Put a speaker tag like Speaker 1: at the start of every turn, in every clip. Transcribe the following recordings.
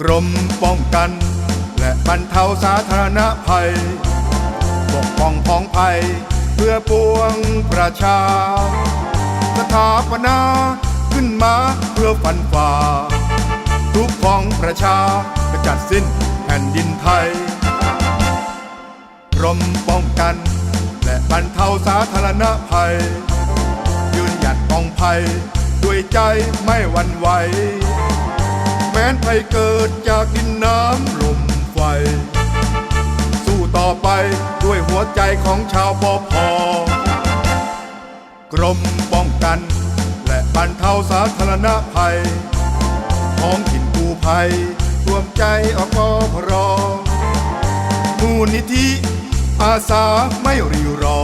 Speaker 1: กรมป้องกัน และบรรเทาสาธารณภัย ปกป้องพ้องภัย เพื่อปวงประชา สถาปนาขึ้นมาเพื่อฟันฝ่า ทุกข์ของประชาจะจัดสิ้นแผ่นดินไทย กรมป้องกัน และบรรเทาสาธารณภัย ยืนหยัดป้องภัย ด้วยใจไม่หวั่นไหว แม้นภัยเกิดจากดินน้ำลมไฟ สู้ต่อไปด้วยหัวใจของชาวปอพอกรมป้องกัน และบรรเทาสาธารณภัยท้องถิ่นกูภัยรวมใจอปพรมูลนิธิอาสาไม่รีรอ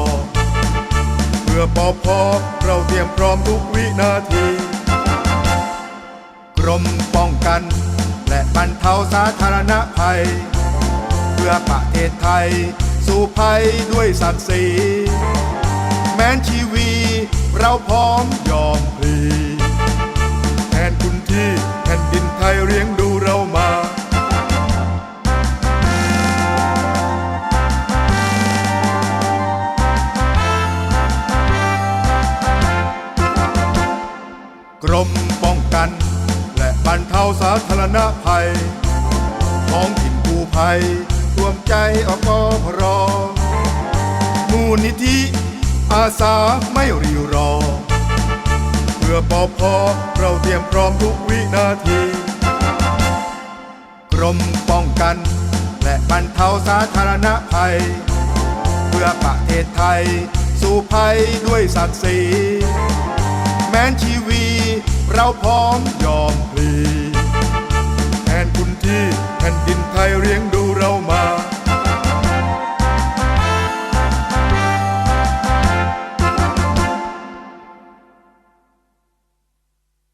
Speaker 1: เพื่อปอพอเราเตรียมพร้อมทุกวินาทีกรมป และบรรเทาสาธารณภัย เพื่อประเทศไทย สู่ภัยด้วยศักดิ์ศรีแม้นชีวีเราพร้อมยอมพลี บรรเทาสาธารณภัยท้องถิ่นกู้ภัยรวมใจอปพรมูลนิธิอาสาไม่รีรอ เพื่อปอพอเราเตรียมพร้อมทุกวินาที กรมป้องกัน และบรรเทาสาธารณภัย เพื่อประเทศไทย สู่ภัยด้วยศักดิ์ศรีแม้นชีวีเราพร้อม